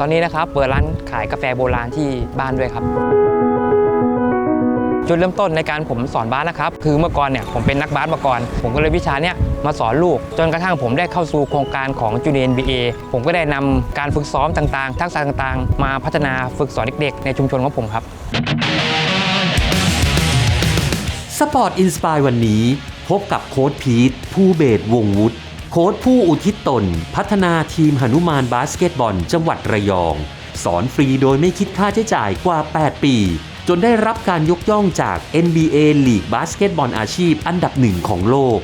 ตอนนี้นะครับเปิดร้านขายกาแฟโบราณที่บ้านด้วยครับ จุดเริ่มต้นในการผมสอนบาสนะครับ คือเมื่อก่อนเนี่ยผมเป็นนักบาสมาก่อน ผมก็เลยวิชาเนี้ยมาสอนลูก จนกระทั่งผมได้เข้าสู่โครงการของจูเนียนบีเอผมก็ได้นำการฝึกซ้อมต่างๆ ทักษะต่างๆ มาพัฒนาฝึกสอนเด็กๆ ในชุมชนของผมครับสปอร์ตอินสปายวันนี้ พบกับโค้ดพีทผู้เบสวงวุฒิ โค้ดผู้อุทิศตน พัฒนาทีมหนุมานบาสเกตบอล จังหวัดระยอง สอนฟรีโดยไม่คิดค่าใช้จ่ายกว่า 8 ปี จนได้รับการยกย่องจาก NBA ลีกบาสเกตบอลอาชีพอันดับหนึ่งของโลก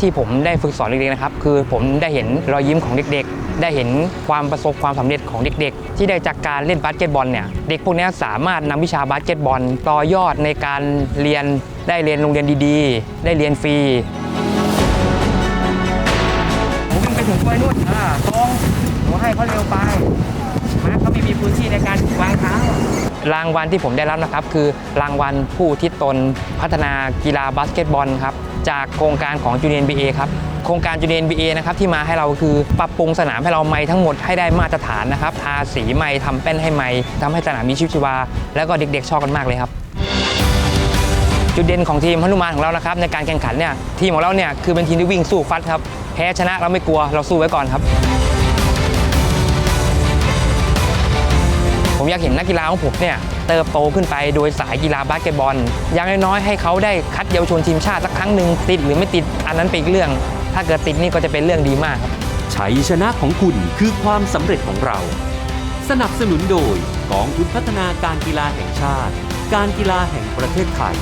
ที่ผมได้ฝึกสอนเด็กๆนะครับ คือผมได้เห็นรอยยิ้มของเด็กๆ ได้เห็นความประสบความสำเร็จของเด็ก ๆ ที่ได้จากการเล่นบาสเกตบอลเนี่ยเด็กพวกนี้สามารถนำวิชาบาสเกตบอลต่อยอดในการเรียนได้เรียนโรงเรียนดีๆ ได้เรียนฟรี ผมวิ่งไปถึงกล้วยนุ่นอ่าตรงหนูให้เขาเร็วไปมาเขาไม่มีพื้นที่ในการวางเท้ารางวัลที่ผมได้รับนะครับ คือรางวัลผู้ที่ตนพัฒนากีฬาบาสเกตบอลครับจากโครงการของจูเนียนบีเอครับโครงการจูเนียนบีเอนะครับที่มาให้เราคือปรับปรุงสนามให้เราไม้ทั้งหมดให้ได้มาตรฐานนะครับทาสีไม้ทำแป้นให้ไม้ทำให้สนามมีชีวิตชีวา แล้วก็เด็กๆชอบกันมากเลยครับ จุดเด่นของทีมฮนุมานของเรานะครับในการแข่งขันเนี่ยทีมของเราเนี่ยคือเป็นทีมที่วิ่งสู้ฟัดครับแพ้ชนะเราไม่กลัวเราสู้ไว้ก่อนครับ ผมอยากเห็นนักกีฬาของผมเนี่ยเติบโตขึ้นไปโดยสายกีฬาบาสเกตบอลอย่างน้อยๆให้เขาได้คัดเยาวชนทีมชาติสักครั้งหนึ่งติดหรือไม่ติดอันนั้นเป็นอีกเรื่อง ถ้าเกิดติดนี่ก็จะเป็นเรื่องดีมากครับชัยชนะของคุณคือความสำเร็จของเรา สนับสนุนโดยกองทุนพัฒนาการกีฬาแห่งชาติ การกีฬาแห่งประเทศไทย